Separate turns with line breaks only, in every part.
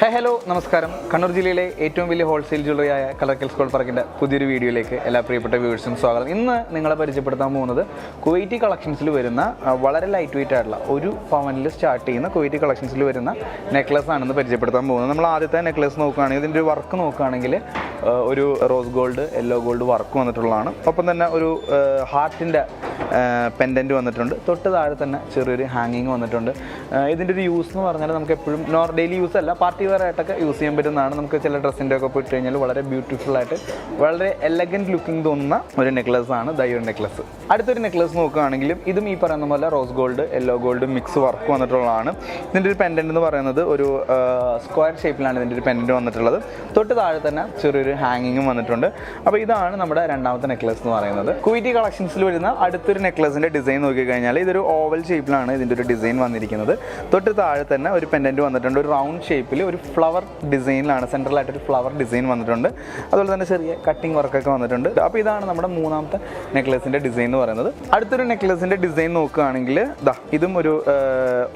ഹേ hello നമസ്കാരം. കണ്ണൂർ ജില്ലയിലെ ഏറ്റവും വലിയ ഹോൾസെയിൽ ജ്വല്ലറിയായ കളർക്കൽ സ്കോൾ പാർക്കിന്റെ പുതിയൊരു വീഡിയോയിലേക്ക് എല്ലാ പ്രിയപ്പെട്ട വ്യൂവേഴ്സും സ്വാഗതം. ഇന്ന് നിങ്ങളെ പരിചയപ്പെടുത്താൻ പോകുന്നത് കുവൈറ്റി കളക്ഷൻസിൽ വരുന്ന വളരെ ലൈറ്റ് വെയിറ്റ് ആയിട്ടുള്ള ഒരു പവനിൽ സ്റ്റാർട്ട് ചെയ്യുന്ന കുവൈറ്റി കളക്ഷൻസിൽ വരുന്ന നെക്ലസ് ആണെന്ന് പരിചയപ്പെടുത്താൻ പോകുന്നത്. നമ്മൾ ആദ്യത്തെ നെക്ലസ് നോക്കുകയാണെങ്കിൽ ഇതിന്റെ ഒരു വർക്ക് നോക്കുകയാണെങ്കിൽ ഒരു rose gold yellow gold work വന്നിട്ടുള്ളതാണ്. ഒപ്പം തന്നെ ഒരു ഹാർട്ടിന്റെ പെൻഡന്റ് വന്നിട്ടുണ്ട്. തൊട്ട് താഴെ തന്നെ ചെറിയൊരു ഹാങ്ങിങ് വന്നിട്ടുണ്ട്. ഇതിന്റെ ഒരു യൂസ് എന്ന് പറഞ്ഞാൽ നമുക്ക് എപ്പോഴും നോർ ഡെയിലി യൂസ് അല്ല പാർട്ടി വെയർ ആയിട്ടൊക്കെ യൂസ് ചെയ്യാൻ പറ്റുന്നതാണ്. നമുക്ക് ചില ഡ്രസ്സിന്റെ ഒക്കെ ഇട്ട് കഴിഞ്ഞാൽ വളരെ ബ്യൂട്ടിഫുൾ ആയിട്ട് വളരെ എലഗന്റ് ലുക്കിംഗ് തോന്നുന്ന ഒരു നെക്ലസ് ആണ് ദൈവ നെക്ലസ് അടുത്തൊരു നെക്ലസ് നോക്കുകയാണെങ്കിലും ഇതും ഈ പറയുന്ന പോലെ rose gold yellow gold mix work വന്നിട്ടുള്ളതാണ്. ഇതിന്റെ ഒരു പെൻഡന്റ് എന്ന് പറയുന്നത് ഒരു സ്ക്വയർ ഷേപ്പിലാണ് ഇതിന്റെ ഒരു പെൻഡന്റ് വന്നിട്ടുള്ളത്. തൊട്ട് താഴെ തന്നെ ചെറിയൊരു ഹാങ്ങിങ്ങും വന്നിട്ടുണ്ട്. അപ്പോൾ ഇതാണ് നമ്മുടെ രണ്ടാമത്തെ നെക്ലസ് എന്ന് പറയുന്നത്. കുവൈറ്റി കളക്ഷൻസിൽ വരുന്ന അടുത്തൊരു നെക്ലസിന്റെ ഡിസൈൻ നോക്കിക്കഴിഞ്ഞാൽ ഇതൊരു ഓവൽ ഷേപ്പിലാണ് ഇതിന്റെ ഒരു ഡിസൈൻ വന്നിരിക്കുന്നത്. തൊട്ട് താഴെ തന്നെ ഒരു പെൻഡന്റ് വന്നിട്ടുണ്ട്. ഒരു റൗണ്ട് ഷേപ്പിൽ ഒരു ഫ്ലവർ ഡിസൈനിലാണ് സെൻട്രലായിട്ട് ഒരു ഫ്ലവർ ഡിസൈൻ വന്നിട്ടുണ്ട്. അതുപോലെ തന്നെ ചെറിയ കട്ടിങ് വർക്കൊക്കെ വന്നിട്ടുണ്ട്. അപ്പോൾ ഇതാണ് നമ്മുടെ മൂന്നാമത്തെ നെക്ലസിന്റെ ഡിസൈൻ എന്ന് പറയുന്നത്. അടുത്തൊരു നെക്ലസിന്റെ ഡിസൈൻ നോക്കുകയാണെങ്കിൽ ദാ ഇതും ഒരു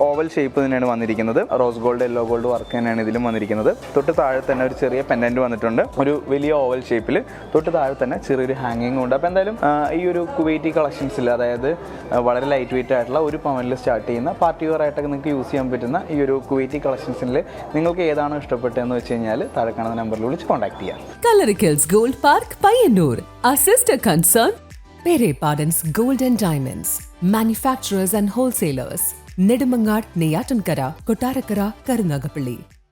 ഓവൽ ഷേപ്പ് തന്നെയാണ് വന്നിരിക്കുന്നത്. Rose gold yellow gold work തന്നെയാണ് ഇതിലും വന്നിരിക്കുന്നത്. തൊട്ട് താഴെ തന്നെ ഒരു ചെറിയ പെൻഡന്റ് വന്നിട്ടുണ്ട്. ഒരു വലിയ ഓവൽ ഷേപ്പിൽ തൊട്ട് താഴെ തന്നെ ചെറിയൊരു ഹാങ്ങിങ് ഉണ്ട്. അപ്പോൾ എന്തായാലും ഈ ഒരു കുവൈറ്റി കളക്ഷൻസിൽ അതായത് വളരെ ലൈറ്റ് വെയിറ്റ് ആയിട്ടുള്ള ഒരു പവനിൽ സ്റ്റാർട്ട് ചെയ്യുന്ന പാർട്ടി വെയർ ആയിട്ടൊക്കെ നിങ്ങൾക്ക് യൂസ് ചെയ്യാൻ പറ്റുന്ന ഈ ഒരു കുവൈറ്റി കളക്ഷൻസിൽ നിങ്ങൾക്ക് ഏതാണോ ഇഷ്ടപ്പെട്ടതെന്ന് വെച്ച് കഴിഞ്ഞാൽ താഴെ കാണുന്ന നമ്പറിൽ വിളിച്ച് കോൺടാക്ട് ചെയ്യാം
Kalarickals gold park Payyanur a sister concern Pere Pardon's Gold and Diamonds. Manufacturers and wholesalers. Kottarakkara Karunagappally.